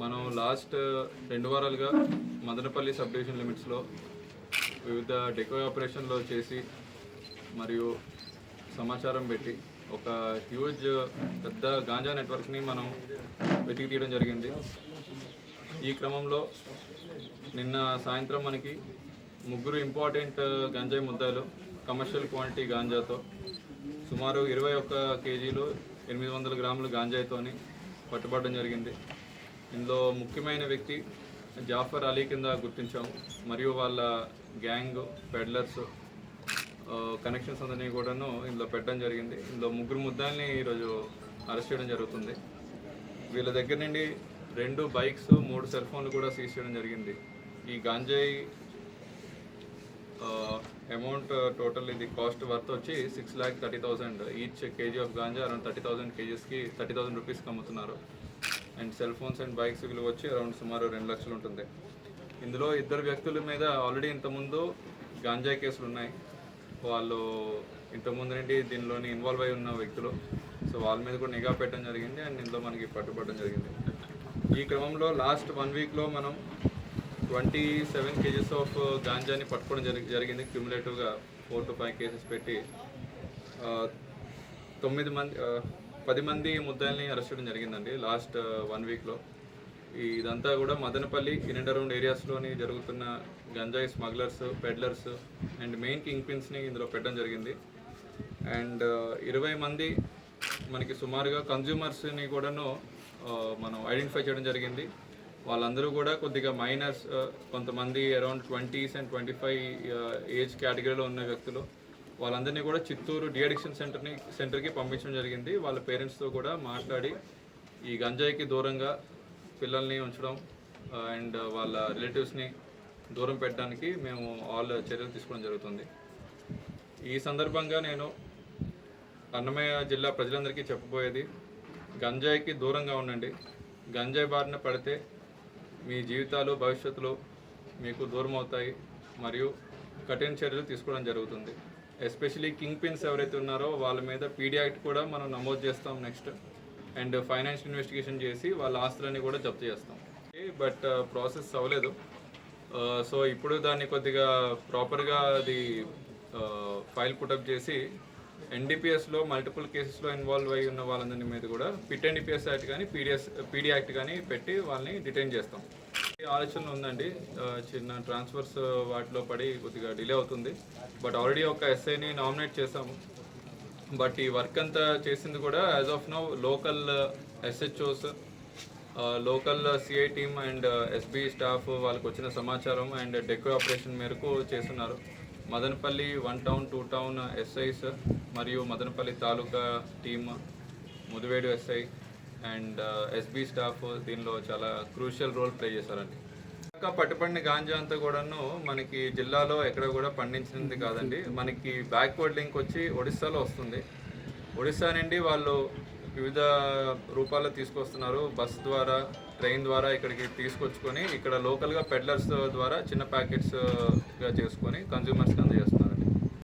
మనం లాస్ట్ రెండు వారాలుగా మదనపల్లి సబ్ డివిజన్ లిమిట్స్లో వివిధ డెకో ఆపరేషన్లో చేసి మరియు సమాచారం పెట్టి ఒక హ్యూజ్ పెద్ద గాంజా నెట్వర్క్ని మనం వెతికి తీయడం జరిగింది. ఈ క్రమంలో నిన్న సాయంత్రం మనకి ముగ్గురు ఇంపార్టెంట్ గంజాయి ముద్దాలు కమర్షియల్ క్వాంటిటీ గాంజాతో సుమారు ఇరవై ఒక్క కేజీలు ఎనిమిది వందల గ్రాములు గాంజాయితోని పట్టుబడడం జరిగింది. ఇందులో ముఖ్యమైన వ్యక్తి జాఫర్ అలీ కింద గుర్తించాం. మరియు వాళ్ళ గ్యాంగ్ పెడ్లర్స్ కనెక్షన్స్ అందరినీ కూడాను ఇందులో పెట్టడం జరిగింది. ఇందులో ముగ్గురు ముద్దాల్ని ఈరోజు అరెస్ట్ చేయడం జరుగుతుంది. వీళ్ళ దగ్గర నుండి రెండు బైక్స్ మూడు సెల్ ఫోన్లు కూడా సీజ్ చేయడం జరిగింది. ఈ గాంజాయి అమౌంట్ టోటల్ ఇది కాస్ట్ వర్త్ వచ్చి six lakh thirty thousand. Each KG of ganja around thirty thousand కేజీస్కి thirty thousand రూపీస్కి అమ్ముతున్నారు. And cell phones and bikes విలువ వచ్చి అరౌండ్ సుమారు రెండు లక్షలు ఉంటుంది. ఇందులో ఇద్దరు వ్యక్తుల మీద ఆల్రెడీ ఇంతకుముందు గాంజాయి కేసులు ఉన్నాయి. వాళ్ళు ఇంతకుముందు నుండి దీనిలోని ఇన్వాల్వ్ అయి ఉన్న వ్యక్తులు. సో వాళ్ళ మీద కూడా నిఘా పెట్టడం జరిగింది అండ్ ఇందులో మనకి పట్టుబడడం జరిగింది. ఈ క్రమంలో లాస్ట్ వన్ వీక్లో మనం ట్వంటీ సెవెన్ కేజెస్ ఆఫ్ గాంజాని పట్టుకోవడం జరిగి జరిగింది. క్యూములేటివ్గా ఫోర్ టు ఫైవ్ కేసెస్ పెట్టి తొమ్మిది మంది పది మంది ముద్దాయిల్ని అరెస్ట్ చేయడం జరిగిందండి లాస్ట్ వన్ వీక్లో. ఇదంతా కూడా మదనపల్లి ఇన్ అండ్ అరౌండ్ ఏరియాస్లోని జరుగుతున్న గంజాయి smugglers peddlers and main king పిన్స్ని ఇందులో పెట్టడం జరిగింది. అండ్ ఇరవై మంది మనకి సుమారుగా కన్జ్యూమర్స్ని కూడాను మనం ఐడెంటిఫై చేయడం జరిగింది. వాళ్ళందరూ కూడా కొద్దిగా మైనర్స్ కొంతమంది around twenties and twenty five age కేటగిరీలో ఉన్న వ్యక్తులు. వాళ్ళందరినీ కూడా చిత్తూరు డిఅడిక్షన్ సెంటర్ని సెంటర్కి పంపించడం జరిగింది. వాళ్ళ పేరెంట్స్తో కూడా మాట్లాడి ఈ గంజాయికి దూరంగా పిల్లల్ని ఉంచడం అండ్ వాళ్ళ రిలేటివ్స్ని దూరం పెట్టడానికి మేము ఆల్ చర్యలు తీసుకోవడం జరుగుతుంది. ఈ సందర్భంగా నేను అన్నమయ్య జిల్లా ప్రజలందరికీ చెప్పబోయేది గంజాయికి దూరంగా ఉండండి. గంజాయి బారిన పడితే మీ జీవితాలు భవిష్యత్తులో మీకు దూరం అవుతాయి మరియు కఠిన చర్యలు తీసుకోవడం జరుగుతుంది. ఎస్పెషలీ కింగ్ పిన్స్ ఎవరైతే ఉన్నారో వాళ్ళ మీద పీడీ యాక్ట్ కూడా మనం నమోదు చేస్తాం నెక్స్ట్. అండ్ ఫైనాన్షియల్ ఇన్వెస్టిగేషన్ చేసి వాళ్ళ ఆస్తులని కూడా జప్తు చేస్తాం. బట్ ప్రాసెస్ అవ్వలేదు. సో ఇప్పుడు దాన్ని కొద్దిగా ప్రాపర్గా అది ఫైల్ పుటప్ చేసి ఎన్డీపీఎస్లో మల్టిపుల్ కేసెస్లో ఇన్వాల్వ్ అయి ఉన్న వాళ్ళందరి మీద కూడా పిట్ ఎన్డీపీఎస్ యాక్ట్ కానీ పీడిఎస్ పీడీ యాక్ట్ కానీ పెట్టి వాళ్ళని డిటైన్ చేస్తాం. ఆలోచన ఉందండి. చిన్న ట్రాన్స్ఫర్స్ వాటిలో పడి కొద్దిగా డిలే అవుతుంది. బట్ ఆల్రెడీ ఒక ఎస్ఐని నామినేట్ చేసాము బట్ ఈ వర్క్ అంతా చేసింది కూడా as of now local SHOs local CI team and SB staff వాళ్ళకి వచ్చిన సమాచారం అండ్ డెకో ఆపరేషన్ మేరకు చేస్తున్నారు. Madanapalle one town two town SIs మరియు Madanapalle taluka team Mudivedu SI and SB staff దీనిలో చాలా క్రూషియల్ రోల్ ప్లే చేశారండి. ఇంకా పట్టుపడిన గాంజా అంతా కూడాను మనకి జిల్లాలో ఎక్కడ కూడా పండించింది కాదండి. మనకి బ్యాక్వర్డ్ లింక్ వచ్చి ఒడిస్సాలో వస్తుంది. ఒడిస్సా నుండి వాళ్ళు వివిధ రూపాల్లో తీసుకొస్తున్నారు. బస్ ద్వారా ట్రైన్ ద్వారా ఇక్కడికి తీసుకొచ్చుకొని ఇక్కడ లోకల్గా పెడ్లర్స్ ద్వారా చిన్న ప్యాకెట్స్గా చేసుకొని కన్జ్యూమర్స్కి అందజేస్తారు